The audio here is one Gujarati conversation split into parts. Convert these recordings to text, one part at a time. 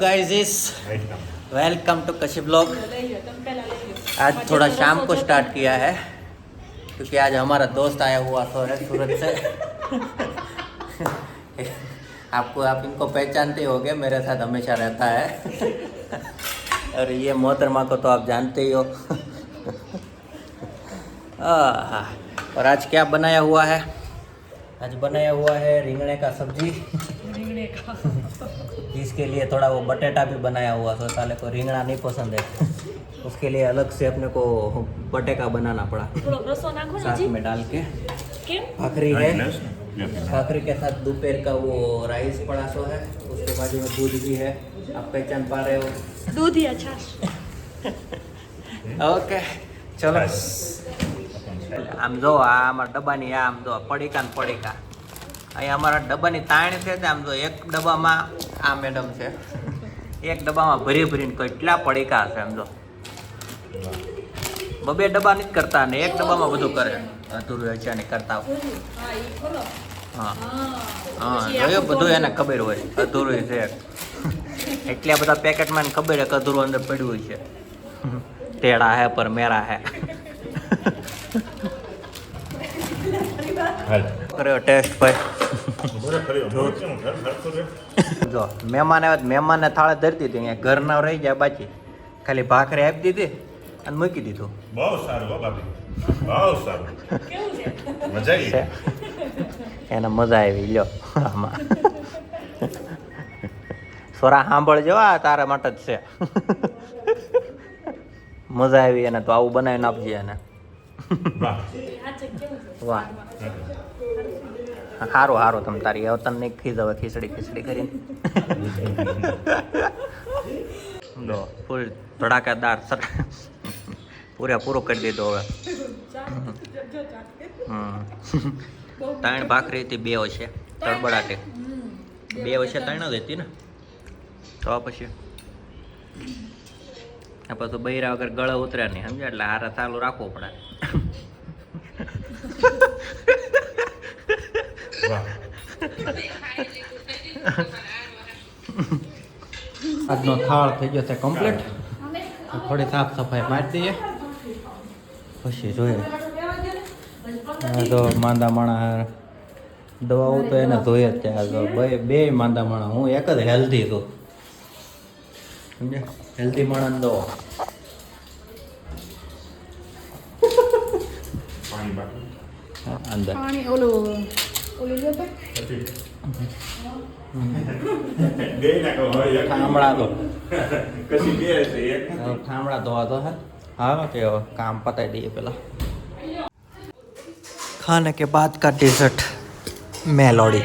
गाइस इस वेलकम टू कशिप ब्लॉग आज थोड़ा शाम को स्टार्ट किया है, क्योंकि आज हमारा दोस्त आया हुआ तो है सूरत से। आपको, आप इनको पहचानते होगे, मेरे साथ हमेशा रहता है। और ये मोहतरमा को तो आप जानते ही हो। और आज क्या बनाया हुआ है? आज बनाया हुआ है रिंगणे का सब्ज़ी। जिसके लिए थोड़ा वो बटेटा भी बनाया हुआ तो साले को रिंगड़ा नहीं पसंद है उसके लिए अलग से अपने को बटेका बनाना पड़ा થોડોક રસો નાખો ને साथ જી में डाल के કેમ भाखरी है भाखरी के साथ दोपहर का वो राइस पड़ा सो है उसके बाजू में दूध भी है आप पहचान पा रहे हो દૂધ યા છાશ ઓકે ચલો આમ જો આ અમારા ડબ્બાની આ આમ જો પડીકા ને પડીકા અહીંયા અમારા ડબ્બાની તાણ છે આમ તો એક ડબ્બામાં આ મેડમ છે. એક ડબ્બામાં ભરી ભરીને કેટલા પડીકા છે આમ જો. બબે ડબ્બા નથી કરતા ને એક ડબ્બામાં બધું કરે. અધૂરું અચાનક કરતા. હા. હા જોયું બધું એને ખબર હોય. અધૂરું છે. એટલા બધા પેકેટમાં એને ખબર કે અધૂરું અંદર પડ્યું હોય છે. ટેડા હે પર મેરા હે. કર્યો ટેસ્ટ ભાઈ. જો મહેમાન આવ્યા તો મહેમાનને થાળે ધરતી હતી અહીંયા ઘરના રહી જાય બાકી. ખાલી ભાખરી આપી દીધી અને મૂકી દીધું. બહુ સારું હો બહુ સારું. મજા આવી છે એને મજા આવી લ્યો આમાં. સોરા સાંભળજો આ તારા માટે જ છે. મજા આવી એને તો આવું બનાવીને આપજે એને. વાહ. હારો હારો તમ તારી હવે તને ખીજ હવે ખીચડી ખીચડી કરીને. લો, ફૂલ ધડાકાદાર સર. પૂરેપૂરું કરી દીધો હવે. ત્રણ ભાખરી હતી, બે હશે. તડબડાટે બે હશે, ત્રણ જ હતી ને? તો પછી? પાછું બૈરા વગર ગળા ઉતર્યા નહીં, સમજ્યા? એટલે હારા ચાલુ રાખવું પડે. આજનો થાળ થઈ ગયો છે કમ્પ્લીટ થોડી સાફ સફાઈ મારી દઈએ પછી જોઈએ તો માંદા માણા દવાઓ તો એને જોઈએ જ ત્યાં તો બે માંદા માણા હું એક જ હેલ્ધી છું સમજે હેલ્ધી માણસ દવા પાણી અંદર પાણી ઓલું ઓલું લ્યો ભાઈ પછી બે ના કહો હવે એક ઠામડા તો કશી બે હશે એક ઠામડા ધોવા તો હે હા તે હવે કામ પતાવી દઈએ પેલા खाने के बाद का डेजर्ट मेलोडी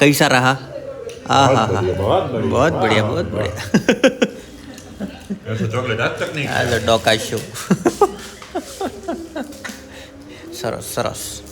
कैसा रहा हाँ हाँ हाँ बहुत बढ़िया बहुत बढ़िया बहुत बढ़िया ऐसे चॉकलेट आज तक नहीं આ ડોકા શો સરસ સરસ.